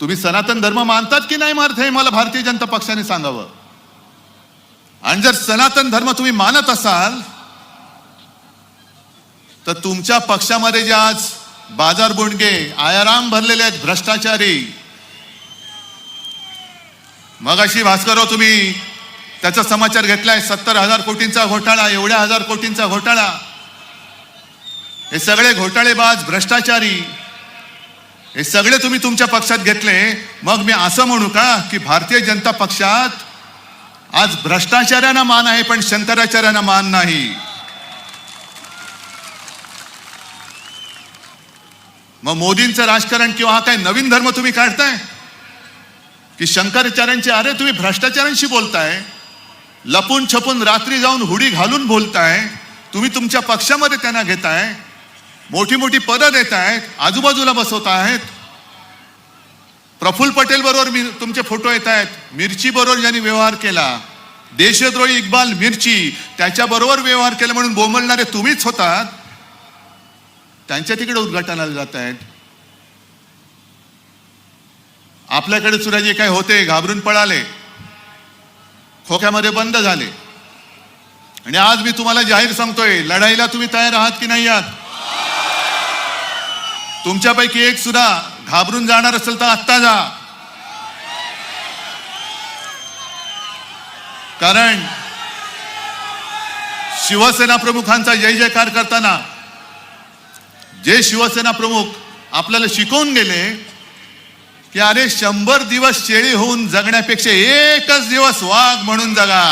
तुम्ही सनातन धर्म मानतात की नाही मानत हे मला भारतीय जनता पक्षाने सांगावं. आणि जर सनातन धर्म तुम्ही मानत असाल तर तुमच्या पक्षामध्ये जे आज बाजार बुंडगे आयाराम भरलेले आहेत भ्रष्टाचारी. मगाशी भास्करराव तुम्ही त्याचा समाचार घेतलाय सत्तर हजार कोटींचा घोटाळा एवढ्या हजार कोटींचा घोटाळा. हे सगळे घोटाळेबाज भ्रष्टाचारी. हे सगळे तुम्ही तुमच्या पक्षात घेतले. मग मी असं म्हणू का की भारतीय जनता पक्षात आज भ्रष्टाचार्यांना मान आहे पण शंकराचार्यांना मान नाही. मग मोदींचं राजकारण किंवा हा काय नवीन धर्म तुम्ही काढताय? की शंकराचार्यांचे अरे तुम्ही भ्रष्टाचारांशी बोलताय लपून छपून रात्री जाऊन हुडी घालून बोलताय तुम्ही तुमच्या पक्षामध्ये त्यांना घेताय मोठी मोठी पदं देत आहेत आजूबाजूला बसवत आहेत. प्रफुल्ल पटेल बरोबर मी तुमचे फोटो येत आहेत. मिरची बरोबर ज्यांनी व्यवहार केला देशद्रोही इक्बाल मिरची त्याच्याबरोबर व्यवहार केला म्हणून बोंबलणारे तुम्हीच होतात. त्यांच्या तिकडे उद्घाटनाला जात आहेत. आपल्याकडे सुद्धा जे काही होते घाबरून पळाले. खोक्यामध्ये बंद झाले. आणि आज मी तुम्हाला जाहीर सांगतोय लढाईला तुम्ही तयार आहात की नाही आहात? तुमच्यापैकी एक सुद्धा घाबरून जाणार असेल तर आत्ता जा. कारण शिवसेना प्रमुखांचा जय जयकार करताना जे शिवसेना प्रमुख आपल्याला शिकवून गेले की अरे शंभर दिवस शेळी होऊन जगण्यापेक्षा एकच दिवस वाघ म्हणून जगा.